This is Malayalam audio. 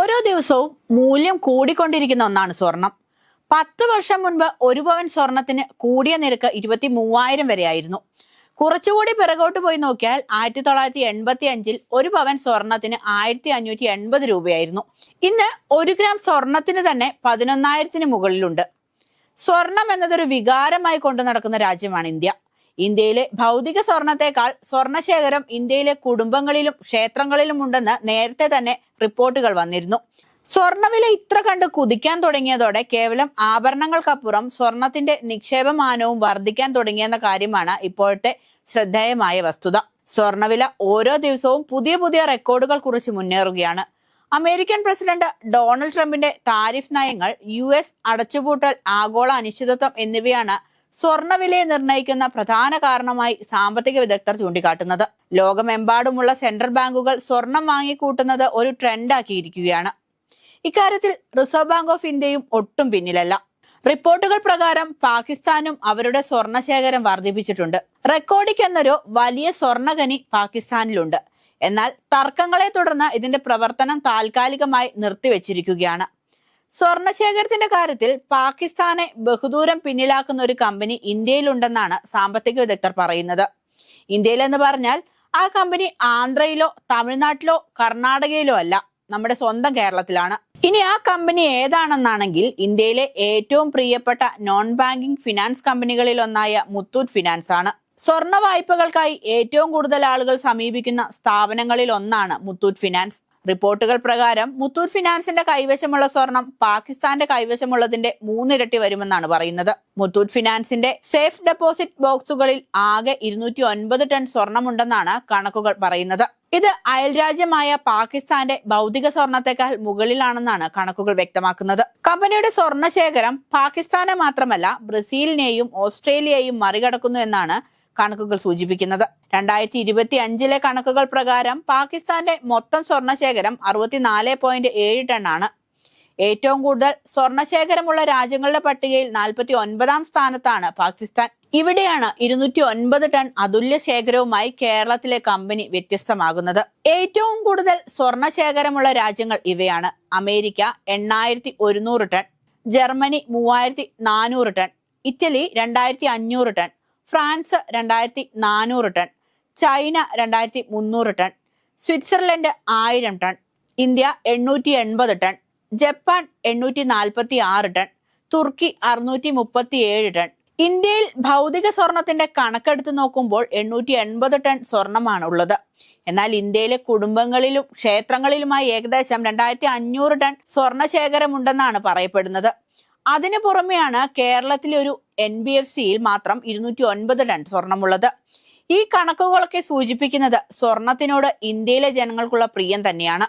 ഓരോ ദിവസവും മൂല്യം കൂടിക്കൊണ്ടിരിക്കുന്ന ഒന്നാണ് സ്വർണം. പത്ത് വർഷം മുൻപ് ഒരു പവൻ സ്വർണത്തിന് കൂടിയ നിരക്ക് ഇരുപത്തി മൂവായിരം വരെയായിരുന്നു. കുറച്ചുകൂടി പിറകോട്ട് പോയി നോക്കിയാൽ ആയിരത്തി തൊള്ളായിരത്തി എൺപത്തി അഞ്ചിൽ ഒരു പവൻ സ്വർണത്തിന് ആയിരത്തി അഞ്ഞൂറ്റി എൺപത് രൂപയായിരുന്നു. ഇന്ന് ഒരു ഗ്രാം സ്വർണത്തിന് തന്നെ പതിനൊന്നായിരത്തിന് മുകളിലുണ്ട്. സ്വർണം എന്നതൊരു വികാരമായി കൊണ്ടു നടക്കുന്ന രാജ്യമാണ് ഇന്ത്യ. ഇന്ത്യയിലെ ഭൗതിക സ്വർണത്തെക്കാൾ സ്വർണശേഖരം ഇന്ത്യയിലെ കുടുംബങ്ങളിലും ക്ഷേത്രങ്ങളിലും ഉണ്ടെന്ന് നേരത്തെ തന്നെ റിപ്പോർട്ടുകൾ വന്നിരുന്നു. സ്വർണവില ഇത്ര കണ്ട് കുതിക്കാൻ തുടങ്ങിയതോടെ കേവലം ആഭരണങ്ങൾക്കപ്പുറം സ്വർണത്തിന്റെ നിക്ഷേപമാനവും വർദ്ധിക്കാൻ തുടങ്ങിയെന്ന കാര്യമാണ് ഇപ്പോഴത്തെ ശ്രദ്ധേയമായ വസ്തുത. സ്വർണവില ഓരോ ദിവസവും പുതിയ പുതിയ റെക്കോർഡുകൾ കുറിച്ച് മുന്നേറുകയാണ്. അമേരിക്കൻ പ്രസിഡന്റ് ഡൊണാൾഡ് ട്രംപിന്റെ താരിഫ് നയങ്ങൾ യു എസ് അടച്ചുപൂട്ടൽ ആഗോള അനിശ്ചിതത്വം എന്നിവയാണ് സ്വർണവിലയെ നിർണയിക്കുന്ന പ്രധാന കാരണമായി സാമ്പത്തിക വിദഗ്ധർ ചൂണ്ടിക്കാട്ടുന്നത്. ലോകമെമ്പാടുമുള്ള സെൻട്രൽ ബാങ്കുകൾ സ്വർണം വാങ്ങിക്കൂട്ടുന്നത് ഒരു ട്രെൻഡാക്കിയിരിക്കുകയാണ്. ഇക്കാര്യത്തിൽ റിസർവ് ബാങ്ക് ഓഫ് ഇന്ത്യയും ഒട്ടും പിന്നിലല്ല. റിപ്പോർട്ടുകൾ പ്രകാരം പാകിസ്ഥാനും അവരുടെ സ്വർണശേഖരം വർദ്ധിപ്പിച്ചിട്ടുണ്ട്. റെക്കോർഡിക് എന്നൊരു വലിയ സ്വർണഖനി പാകിസ്ഥാനിലുണ്ട്. എന്നാൽ തർക്കങ്ങളെ തുടർന്ന് ഇതിന്റെ പ്രവർത്തനം താൽക്കാലികമായി നിർത്തിവെച്ചിരിക്കുകയാണ്. സ്വർണശേഖരത്തിന്റെ കാര്യത്തിൽ പാകിസ്ഥാനെ ബഹുദൂരം പിന്നിലാക്കുന്ന ഒരു കമ്പനി ഇന്ത്യയിലുണ്ടെന്നാണ് സാമ്പത്തിക വിദഗ്ധർ പറയുന്നത്. ഇന്ത്യയിലെന്ന് പറഞ്ഞാൽ ആ കമ്പനി ആന്ധ്രയിലോ തമിഴ്നാട്ടിലോ കർണാടകയിലോ അല്ല നമ്മുടെ സ്വന്തം കേരളത്തിലാണ്. ഇനി ആ കമ്പനി ഏതാണെന്നാണെങ്കിൽ ഇന്ത്യയിലെ ഏറ്റവും പ്രിയപ്പെട്ട നോൺ ബാങ്കിംഗ് ഫിനാൻസ് കമ്പനികളിൽ ഒന്നായ മുത്തൂറ്റ് ഫിനാൻസ് ആണ്. സ്വർണ വായ്പകൾക്കായി ഏറ്റവും കൂടുതൽ ആളുകൾ സമീപിക്കുന്ന സ്ഥാപനങ്ങളിൽ ഒന്നാണ് മുത്തൂറ്റ് ഫിനാൻസ് റിപ്പോർട്ടുകൾ പ്രകാരം മുത്തൂർ ഫിനാൻസിന്റെ കൈവശമുള്ള സ്വർണം പാകിസ്ഥാന്റെ കൈവശമുള്ളതിന്റെ മൂന്നിരട്ടി വരുമെന്നാണ് പറയുന്നത്. മുത്തൂർ ഫിനാൻസിന്റെ സേഫ് ഡെപ്പോസിറ്റ് ബോക്സുകളിൽ ആകെ ഇരുന്നൂറ്റി ഒൻപത് ടൺ സ്വർണമുണ്ടെന്നാണ് കണക്കുകൾ പറയുന്നത്. ഇത് അയൽരാജ്യമായ പാകിസ്ഥാന്റെ ഭൗതിക സ്വർണത്തെക്കാൾ മുകളിലാണെന്നാണ് കണക്കുകൾ വ്യക്തമാക്കുന്നത്. കമ്പനിയുടെ സ്വർണശേഖരം പാകിസ്ഥാനെ മാത്രമല്ല ബ്രസീലിനെയും ഓസ്ട്രേലിയയെയും മറികടക്കുന്നു എന്നാണ് കണക്കുകൾ സൂചിപ്പിക്കുന്നത്. രണ്ടായിരത്തി ഇരുപത്തി അഞ്ചിലെ കണക്കുകൾ പ്രകാരം പാകിസ്ഥാന്റെ മൊത്തം സ്വർണശേഖരം അറുപത്തിനാല് പോയിന്റ് ഏഴ് ആണ്. ഏറ്റവും കൂടുതൽ സ്വർണശേഖരമുള്ള രാജ്യങ്ങളുടെ പട്ടികയിൽ നാൽപ്പത്തി ഒൻപതാം സ്ഥാനത്താണ് പാകിസ്ഥാൻ. ഇവിടെയാണ് ഇരുന്നൂറ്റി ഒൻപത് ടൺ അതുല്യ ശേഖരവുമായി കേരളത്തിലെ കമ്പനി വ്യത്യസ്തമാകുന്നത്. ഏറ്റവും കൂടുതൽ സ്വർണശേഖരമുള്ള രാജ്യങ്ങൾ ഇവയാണ്. അമേരിക്ക എണ്ണായിരത്തി ഒരുന്നൂറ് ടൺ ജർമ്മനി മൂവായിരത്തി നാനൂറ് ടൺ ഇറ്റലി രണ്ടായിരത്തി അഞ്ഞൂറ് ടൺ ഫ്രാൻസ് രണ്ടായിരത്തി നാനൂറ് ടൺ ചൈന രണ്ടായിരത്തി മുന്നൂറ് ടൺ സ്വിറ്റ്സർലൻഡ് ആയിരം ടൺ ഇന്ത്യ എണ്ണൂറ്റി എൺപത് ടൺ ജപ്പാൻ എണ്ണൂറ്റി നാൽപ്പത്തി ആറ് ടൺ തുർക്കി അറുന്നൂറ്റി മുപ്പത്തി ഏഴ് ടൺ. ഇന്ത്യയിൽ ഭൗതിക സ്വർണത്തിന്റെ കണക്കെടുത്ത് നോക്കുമ്പോൾ എണ്ണൂറ്റി എൺപത് ടൺ സ്വർണമാണ് ഉള്ളത് എന്നാൽ ഇന്ത്യയിലെ കുടുംബങ്ങളിലും ക്ഷേത്രങ്ങളിലുമായി ഏകദേശം രണ്ടായിരത്തി അഞ്ഞൂറ് ടൺ സ്വർണ ശേഖരമുണ്ടെന്നാണ് പറയപ്പെടുന്നത്. അതിനു പുറമെയാണ് കേരളത്തിലെ ഒരു എൻ ബി എഫ് സിയിൽ മാത്രം ഇരുന്നൂറ്റി ഒൻപത് ടൺ സ്വർണമുള്ളത്. ഈ കണക്കുകളൊക്കെ സൂചിപ്പിക്കുന്നത് സ്വർണത്തിനോട് ഇന്ത്യയിലെ ജനങ്ങൾക്കുള്ള പ്രിയം തന്നെയാണ്.